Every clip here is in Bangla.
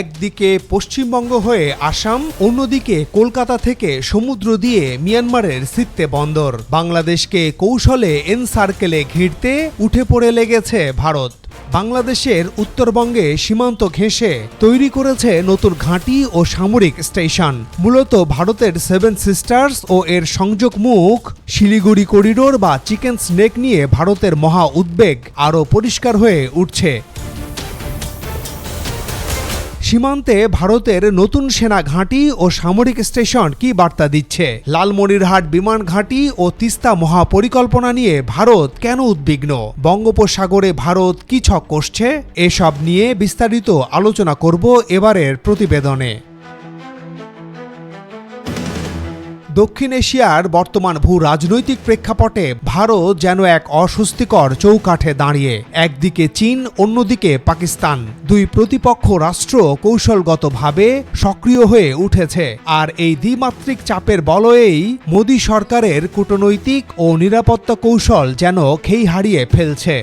একদিকে পশ্চিমবঙ্গ হয়ে আসাম, অন্যদিকে কলকাতা থেকে সমুদ্র দিয়ে মিয়ানমারের সিত্তে বন্দর। বাংলাদেশকে কৌশলে এন সার্কেলে ঘিরতে উঠে পড়ে লেগেছে ভারত। বাংলাদেশের উত্তরবঙ্গে সীমান্ত ঘেঁষে তৈরি করেছে নতুন ঘাঁটি ও সামরিক স্টেশন। মূলত ভারতের সেভেন সিস্টার্স ও এর সংযোগ মুখ, শিলিগুড়ি করিডোর বা চিকেন স্নেক নিয়ে ভারতের মহা উদ্বেগ আরও পরিষ্কার হয়ে উঠছে। সীমান্তে ভারতের নতুন সেনা ঘাঁটি ও সামরিক স্টেশন কি বার্তা দিচ্ছে? লালমনিরহাট বিমান ঘাঁটি ও তিস্তা মহাপরিকল্পনা নিয়ে ভারত কেন উদ্বিগ্ন? বঙ্গোপসাগরে ভারত কি ছক কষছে? এসব নিয়ে বিস্তারিত আলোচনা করব এবারের প্রতিবেদনে। দক্ষিণ এশিয়ার বর্তমান ভূ রাজনৈতিক প্রেক্ষাপটে ভারত যেন এক অস্বস্তিকর চৌকাঠে দাঁড়িয়ে, একদিকে চীন, অন্যদিকে পাকিস্তান। দুই প্রতিপক্ষ রাষ্ট্র কৌশলগতভাবে সক্রিয় হয়ে উঠেছে, আর এই দ্বিমাত্রিক চাপের বলয়েই মোদী সরকারের কূটনৈতিক ও নিরাপত্তা কৌশল যেন খেই হারিয়ে ফেলছে।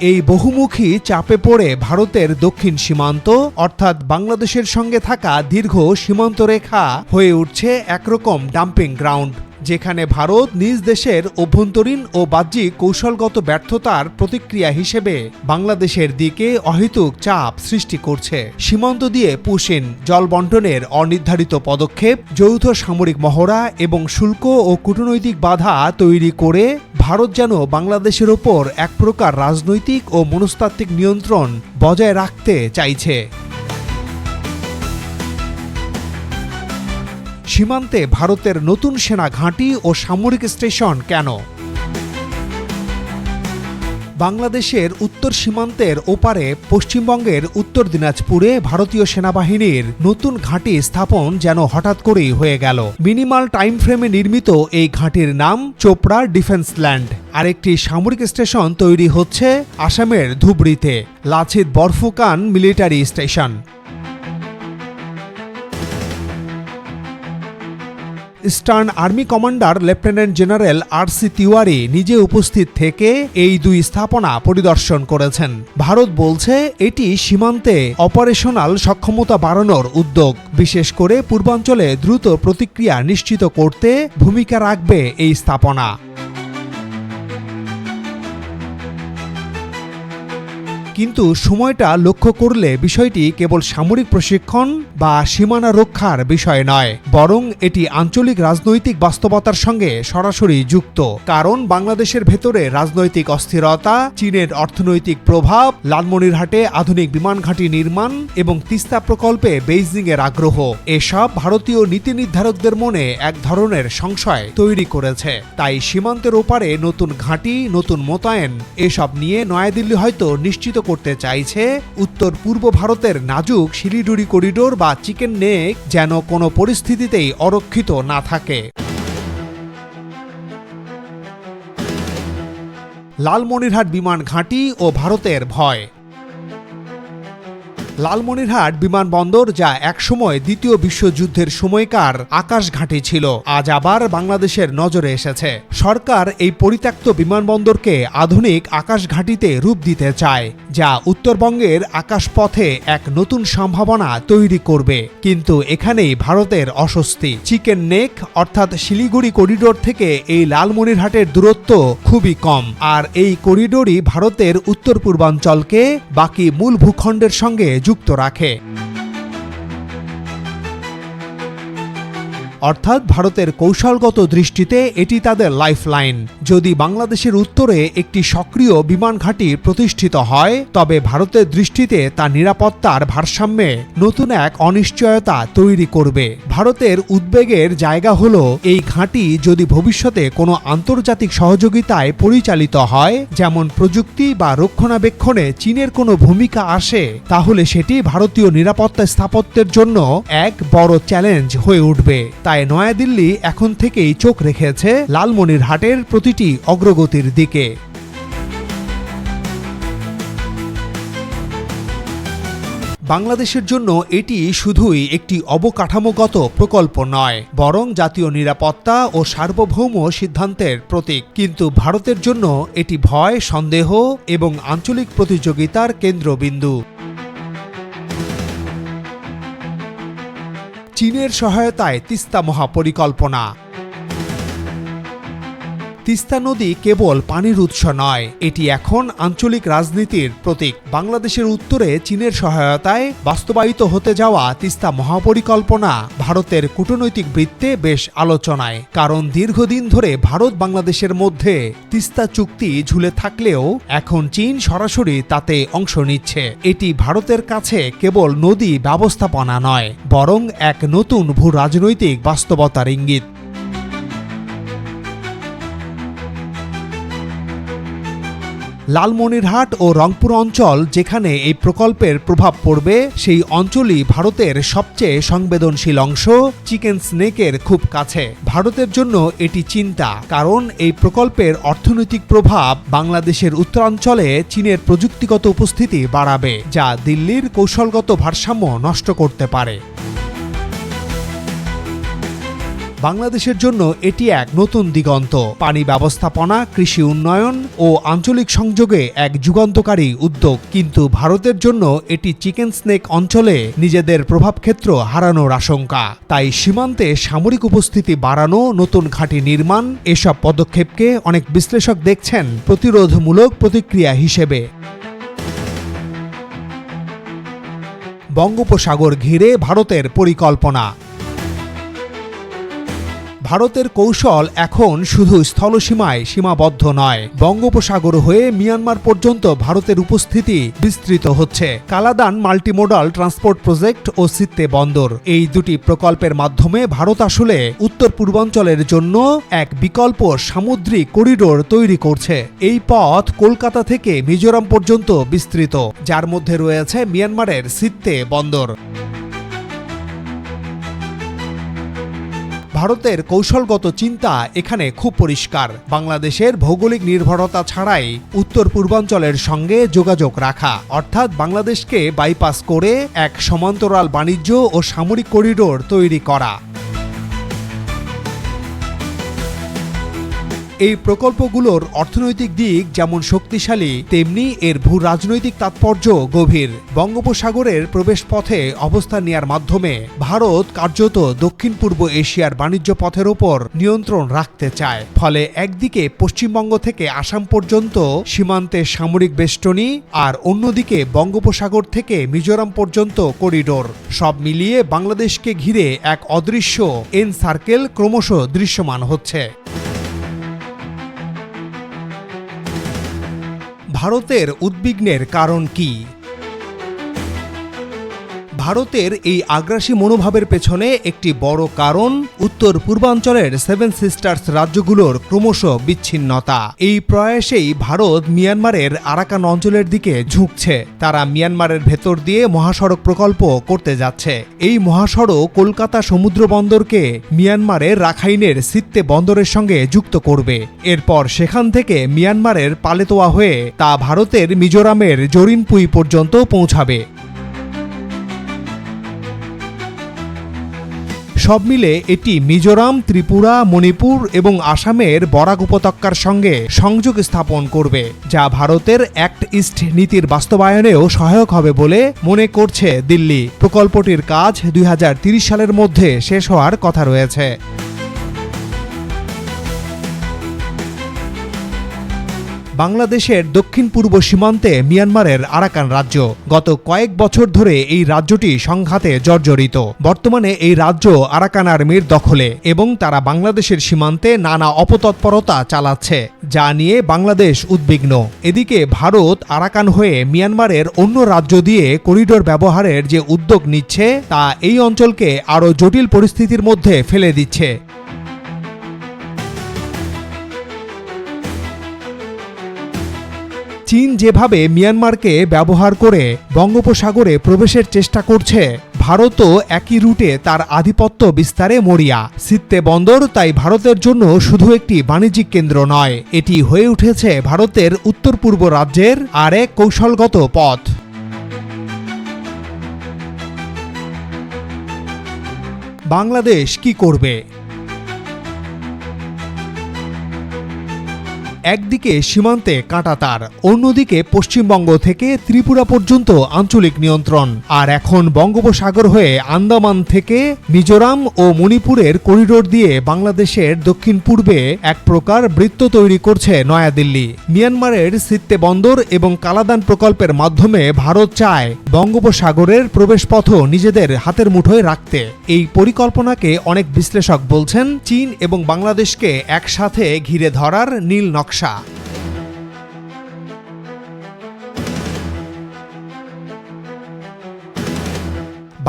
এই বহুমুখী চাপে পড়ে ভারতের দক্ষিণ সীমান্ত, অর্থাৎ বাংলাদেশের সঙ্গে থাকা দীর্ঘ সীমান্ত রেখা হয়ে উঠছে একরকম ডাম্পিং গ্রাউন্ড। যেখানে ভারত নিজ দেশের অভ্যন্তরীণ ও বাহ্যিক কৌশলগত ব্যর্থতার প্রতিক্রিয়া হিসেবে বাংলাদেশের দিকে অহেতুক চাপ সৃষ্টি করছে। সীমান্ত দিয়ে পুশিন জল বন্টনের অনির্ধারিত পদক্ষেপ, যৌথ সামরিক মহড়া এবং শুল্ক ও কূটনৈতিক বাধা তৈরি করে ভারত যেন বাংলাদেশের ওপর এক প্রকার রাজনৈতিক ও মনস্তাত্ত্বিক নিয়ন্ত্রণ বজায় রাখতে চাইছে। সীমান্তে ভারতের নতুন সেনা ঘাঁটি ও সামরিক স্টেশন কেন? বাংলাদেশের উত্তর সীমান্তের ওপারে পশ্চিমবঙ্গের উত্তর দিনাজপুরে ভারতীয় সেনাবাহিনীর নতুন ঘাঁটি স্থাপন যেন হঠাৎ করেই হয়ে গেল। মিনিমাল টাইম ফ্রেমে নির্মিত এই ঘাঁটির নাম চোপড়া ডিফেন্স ল্যান্ড। আরেকটি সামরিক স্টেশন তৈরি হচ্ছে আসামের ধুবড়িতে, Lachit Borphukan military station. Eastern army commander lieutenant general R C Tiwari নিজে উপস্থিত থেকে এই দুই স্থাপনা পরিদর্শন করেছেন। ভারত বলছে এটি সীমান্তে অপারেশনাল সক্ষমতা বাড়ানোর উদ্যোগ। বিশেষ করে পূর্বাঞ্চলে দ্রুত প্রতিক্রিয়া নিশ্চিত করতে ভূমিকা রাখবে এই স্থাপনা। কিন্তু সময়টা লক্ষ্য করলে বিষয়টি কেবল সামরিক প্রশিক্ষণ বা সীমানা রক্ষার বিষয় নয়, বরং এটি আঞ্চলিক রাজনৈতিক বাস্তবতার সঙ্গে সরাসরি যুক্ত। কারণ বাংলাদেশের ভেতরে রাজনৈতিক অস্থিরতা, চীনের অর্থনৈতিক প্রভাব, লালমনিরহাটে আধুনিক বিমান ঘাঁটি নির্মাণ এবং তিস্তা প্রকল্পে বেইজিং এর আগ্রহ, এসব ভারতীয় নীতি নির্ধারকদের মনে এক ধরনের সংশয় তৈরি করেছে। তাই সীমান্তের ওপারে নতুন ঘাঁটি, নতুন মোতায়েন, এসব নিয়ে নয়াদিল্লি হয়তো নিশ্চিত করতে চাইছে, উত্তর পূর্ব ভারতের নাজুক শিলিডুরি করিডোর বা চিকেন নেক যেন কোনো পরিস্থিতিতেই অরক্ষিত না থাকে। লালমনিরহাট বিমান ঘাঁটি ও ভারতের ভয়। লালমনিরহাট বিমানবন্দর, যা একসময় দ্বিতীয় বিশ্বযুদ্ধের সময়কার আকাশ ঘাঁটি ছিল, আজ আবার বাংলাদেশের নজরে এসেছে। সরকার এই পরিত্যক্ত বিমানবন্দরকে আধুনিক আকাশ ঘাঁটিতে রূপ দিতে চায়, যা উত্তরবঙ্গের আকাশপথে এক নতুন সম্ভাবনা তৈরি করবে। কিন্তু এখানেই ভারতের অস্বস্তি। চিকেন নেক, অর্থাৎ শিলিগুড়ি করিডোর থেকে এই লালমনিরহাটের দূরত্ব খুবই কম। আর এই করিডোরই ভারতের উত্তর পূর্বাঞ্চলকে বাকি মূল ভূখণ্ডের সঙ্গে যুক্ত রাখে অর্থাৎ ভারতের কৌশলগত দৃষ্টিতে এটি তাদের লাইফলাইন। যদি বাংলাদেশের উত্তরে একটি সক্রিয় বিমান ঘাঁটি প্রতিষ্ঠিত হয়, তবে ভারতের দৃষ্টিতে তা নিরাপত্তার ভারসাম্যে নতুন এক অনিশ্চয়তা তৈরি করবে। ভারতের উদ্বেগের জায়গা হল, এই ঘাঁটি যদি ভবিষ্যতে কোনো আন্তর্জাতিক সহযোগিতায় পরিচালিত হয়, যেমন প্রযুক্তি বা রক্ষণাবেক্ষণে চীনের কোনো ভূমিকা আসে, তাহলে সেটি ভারতীয় নিরাপত্তা স্থাপত্যের জন্য এক বড় চ্যালেঞ্জ হয়ে উঠবে। তাই নয়াদিল্লি এখন থেকেই চোখ রেখেছে লালমনিরহাটের প্রতিটি অগ্রগতির দিকে। বাংলাদেশের জন্য এটি শুধুই একটি অবকাঠামোগত প্রকল্প নয়, বরং জাতীয় নিরাপত্তা ও সার্বভৌম সিদ্ধান্তের প্রতীক। কিন্তু ভারতের জন্য এটি ভয়, সন্দেহ এবং আঞ্চলিক প্রতিযোগিতার কেন্দ্রবিন্দু। চীনের সহায়তায় তিস্তা মহাপরিকল্পনা। তিস্তা নদী কেবল পানির উৎস নয়, এটি এখন আঞ্চলিক রাজনীতির প্রতীক। বাংলাদেশের উত্তরে চীনের সহায়তায় বাস্তবায়িত হতে যাওয়া তিস্তা মহাপরিকল্পনা ভারতের কূটনৈতিক বৃত্তে বেশ আলোচনায়, কারণ দীর্ঘদিন ধরে ভারত বাংলাদেশের মধ্যে তিস্তা চুক্তি ঝুলে থাকলেও এখন চীন সরাসরি তাতে অংশ নিচ্ছে। এটি ভারতের কাছে কেবল নদী ব্যবস্থাপনা নয়, বরং এক নতুন ভূ রাজনৈতিক বাস্তবতার ইঙ্গিত। লালমনিরহাট ও রংপুর অঞ্চল যেখানে এই প্রকল্পের প্রভাব পড়বে, সেই অঞ্চলই ভারতের সবচেয়ে সংবেদনশীল অংশ, চিকেন স্নেকের খুব কাছে। ভারতের জন্য এটি চিন্তা, কারণ এই প্রকল্পের অর্থনৈতিক প্রভাব বাংলাদেশের উত্তরাঞ্চলে চীনের প্রযুক্তিগত উপস্থিতি বাড়াবে, যা দিল্লির কৌশলগত ভারসাম্য নষ্ট করতে পারে। বাংলাদেশের জন্য এটি এক নতুন দিগন্ত। পানি ব্যবস্থাপনা, কৃষি উন্নয়ন ও আঞ্চলিক সংযোগে এক যুগান্তকারী উদ্যোগ। কিন্তু ভারতের জন্য এটি চিকেন স্নেক অঞ্চলে নিজেদের প্রভাবক্ষেত্র হারানোর আশঙ্কা। তাই সীমান্তে সামরিক উপস্থিতি বাড়ানো, নতুন ঘাঁটি নির্মাণ, এসব পদক্ষেপকে অনেক বিশ্লেষক দেখছেন প্রতিরোধমূলক প্রতিক্রিয়া হিসেবে। বঙ্গোপসাগর ঘিরে ভারতের পরিকল্পনা। ভারতের কৌশল এখন শুধু স্থলসীমায় সীমাবদ্ধ নয়, বঙ্গোপসাগর হয়ে মিয়ানমার পর্যন্ত ভারতের উপস্থিতি বিস্তৃত হচ্ছে। কালাদান মাল্টিমোডাল ট্রান্সপোর্ট প্রজেক্ট ও সিত্তে বন্দর, এই দুটি প্রকল্পের মাধ্যমে ভারত আসলে উত্তর পূর্বাঞ্চলের জন্য এক বিকল্প সামুদ্রিক করিডোর তৈরি করছে। এই পথ কলকাতা থেকে মিজোরাম পর্যন্ত বিস্তৃত, যার মধ্যে রয়েছে মিয়ানমারের সিত্তে বন্দর। ভারতের কৌশলগত চিন্তা এখানে খুব পরিষ্কার। বাংলাদেশের ভৌগোলিক নির্ভরতা ছাড়াই উত্তর পূর্বাঞ্চলের সঙ্গে যোগাযোগ রাখা। অর্থাৎ বাংলাদেশকে বাইপাস করে এক সমান্তরাল বাণিজ্য ও সামরিক করিডোর তৈরি করা। এই প্রকল্পগুলোর অর্থনৈতিক দিক যেমন শক্তিশালী, তেমনি এর ভূ রাজনৈতিক তাৎপর্য গভীর। বঙ্গোপসাগরের প্রবেশপথে অবস্থান নেয়ার মাধ্যমে ভারত কার্যত দক্ষিণ পূর্ব এশিয়ার বাণিজ্য পথের ওপর নিয়ন্ত্রণ রাখতে চায়। ফলে একদিকে পশ্চিমবঙ্গ থেকে আসাম পর্যন্ত সীমান্তে সামরিক বেষ্টনী আর অন্যদিকে বঙ্গোপসাগর থেকে মিজোরাম পর্যন্ত করিডোর। সব মিলিয়ে বাংলাদেশকে ঘিরে এক অদৃশ্য এন সার্কেল ক্রমশ দৃশ্যমান হচ্ছে। ভারতের উদ্বিগ্নের কারণ কি? ভারতের এই আগ্রাসী মনোভাবের পেছনে একটি বড় কারণ, উত্তর পূর্বাঞ্চলের সেভেন সিস্টার্স রাজ্যগুলোর ক্রমশ বিচ্ছিন্নতা। এই প্রয়াসেই ভারত মিয়ানমারের আরাকান অঞ্চলের দিকে ঝুঁকছে। তারা মিয়ানমারের ভেতর দিয়ে মহাসড়ক প্রকল্প করতে যাচ্ছে। এই মহাসড়ক কলকাতা সমুদ্র বন্দরকে মিয়ানমারের রাখাইনের সিত্তে বন্দরের সঙ্গে যুক্ত করবে। এরপর সেখান থেকে মিয়ানমারের পালেতোয়া হয়ে তা ভারতের মিজোরামের জরিনপুই পর্যন্ত পৌঁছাবে। সব মিলে এটি মিজোরাম, ত্রিপুরা, মণিপুর এবং আসামের বরাক উপত্যকার সঙ্গে সংযোগ স্থাপন করবে, যা ভারতের অ্যাক্ট ইস্ট নীতির বাস্তবায়নেও সহায়ক হবে বলে মনে করছে দিল্লি। প্রকল্পটির কাজ দুই সালের মধ্যে শেষ হওয়ার কথা রয়েছে। বাংলাদেশের দক্ষিণ পূর্ব সীমান্তে মিয়ানমারের আরাকান রাজ্য। গত কয়েক বছর ধরে এই রাজ্যটি সংঘাতে জর্জরিত। বর্তমানে এই রাজ্য আরাকান আর্মির দখলে এবং তারা বাংলাদেশের সীমান্তে নানা অপতৎপরতা চালাচ্ছে, যা নিয়ে বাংলাদেশ উদ্বিগ্ন। এদিকে ভারত আরাকান হয়ে মিয়ানমারের অন্য রাজ্য দিয়ে করিডোর ব্যবহারের যে উদ্যোগ নিচ্ছে, তা এই অঞ্চলকে আরও জটিল পরিস্থিতির মধ্যে ফেলে দিচ্ছে। চীন যেভাবে মিয়ানমারকে ব্যবহার করে বঙ্গোপসাগরে প্রবেশের চেষ্টা করছে, ভারতও একই রুটে তার আধিপত্য বিস্তারে মরিয়া। সিত্তে বন্দর তাই ভারতের জন্য শুধু একটি বাণিজ্যিক কেন্দ্র নয়, এটি হয়ে উঠেছে ভারতের উত্তর পূর্ব রাজ্যের আর এক কৌশলগত পথ। বাংলাদেশ কি করবে? একদিকে সীমান্তে কাঁটাতার অন্যদিকে পশ্চিমবঙ্গ থেকে ত্রিপুরা পর্যন্ত আঞ্চলিক নিয়ন্ত্রণ। আর এখন বঙ্গোপসাগর হয়ে আন্দামান থেকে মিজোরাম ও মণিপুরের করিডোর দিয়ে বাংলাদেশের দক্ষিণ পূর্বে এক প্রকার বৃত্ত তৈরি করছে নয়াদিল্লি। মিয়ানমারের সিত্তে বন্দর এবং কালাদান প্রকল্পের মাধ্যমে ভারত চায় বঙ্গোপসাগরের প্রবেশপথ নিজেদের হাতের মুঠোয় রাখতে। এই পরিকল্পনাকে অনেক বিশ্লেষক বলছেন, চীন এবং বাংলাদেশকে একসাথে ঘিরে ধরার নীল নকশা।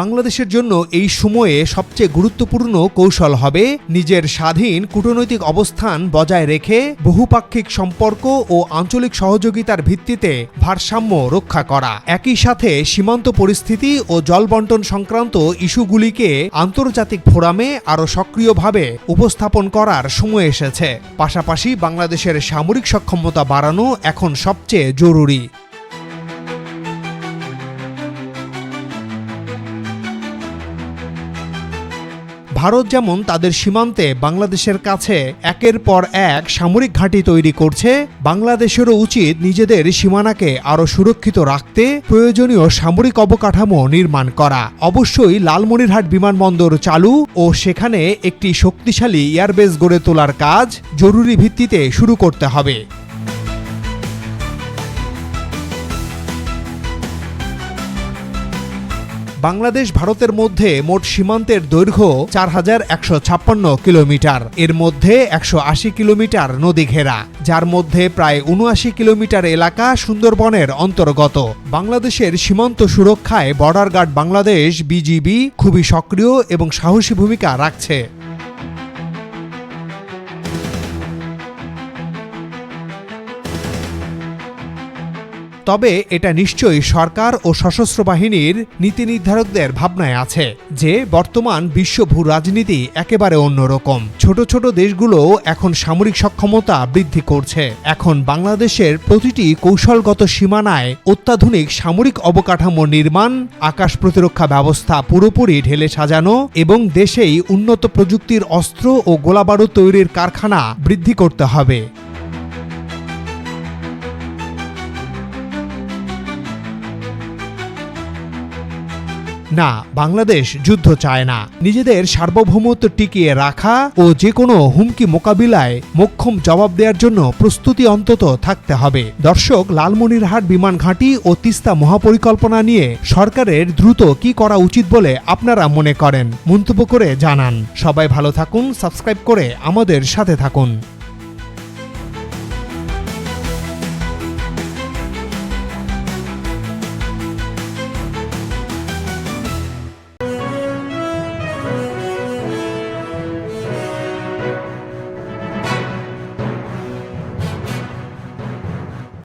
বাংলাদেশের জন্য এই সময়ে সবচেয়ে গুরুত্বপূর্ণ কৌশল হবে নিজের স্বাধীন কূটনৈতিক অবস্থান বজায় রেখে বহুপাক্ষিক সম্পর্ক ও আঞ্চলিক সহযোগিতার ভিত্তিতে ভারসাম্য রক্ষা করা। একই সাথে সীমান্ত পরিস্থিতি ও জলবন্টন সংক্রান্ত ইস্যুগুলিকে আন্তর্জাতিক ফোরামে আরও সক্রিয়ভাবে উপস্থাপন করার সময় এসেছে। পাশাপাশি বাংলাদেশের সামরিক সক্ষমতা বাড়ানো এখন সবচেয়ে জরুরি। ভারত যেমন তাদের সীমান্তে বাংলাদেশের কাছে একের পর এক সামরিক ঘাঁটি তৈরি করছে, বাংলাদেশেরও উচিত নিজেদের সীমানাকে আরও সুরক্ষিত রাখতে প্রয়োজনীয় সামরিক অবকাঠামো নির্মাণ করা। অবশ্যই লালমনিরহাট বিমানবন্দর চালু ও সেখানে একটি শক্তিশালী এয়ারবেস গড়ে তোলার কাজ জরুরি ভিত্তিতে শুরু করতে হবে। বাংলাদেশ ভারতের মধ্যে মোট সীমান্তের দৈর্ঘ্য চার হাজার একশো ছাপ্পান্ন কিলোমিটার। এর মধ্যে একশো আশি কিলোমিটার নদী ঘেরা যার মধ্যে প্রায় উনআশি কিলোমিটার এলাকা সুন্দরবনের অন্তর্গত। বাংলাদেশের সীমান্ত সুরক্ষায় বর্ডার গার্ড বাংলাদেশ, বিজিবি, খুবই সক্রিয় এবং সাহসী ভূমিকা রাখছে। তবে এটা নিশ্চয়ই সরকার ও সশস্ত্র বাহিনীর নীতি নির্ধারকদের ভাবনায় আছে যে বর্তমান বিশ্ব ভূ রাজনীতি একেবারে অন্যরকম ছোট ছোট দেশগুলো এখন সামরিক সক্ষমতা বৃদ্ধি করছে। এখন বাংলাদেশের প্রতিটি কৌশলগত সীমানায় অত্যাধুনিক সামরিক অবকাঠামো নির্মাণ, আকাশ প্রতিরক্ষা ব্যবস্থা পুরোপুরি ঢেলে সাজানো এবং দেশেই উন্নত প্রযুক্তির অস্ত্র ও গোলাবারুদ তৈরির কারখানা বৃদ্ধি করতে হবে। না, বাংলাদেশ যুদ্ধ চায় না। নিজেদের সার্বভৌমত্ব টিকিয়ে রাখা ও যে কোনো হুমকি মোকাবিলায় মোক্ষম জবাব দেওয়ার জন্য প্রস্তুতি অন্তত থাকতে হবে। দর্শক, লালমনিরহাট বিমান ঘাঁটি ও তিস্তা মহাপরিকল্পনা নিয়ে সরকারের দ্রুত কি করা উচিত বলে আপনারা মনে করেন? মন্তব্য করে জানান। সবাই ভালো থাকুন, সাবস্ক্রাইব করে আমাদের সাথে থাকুন।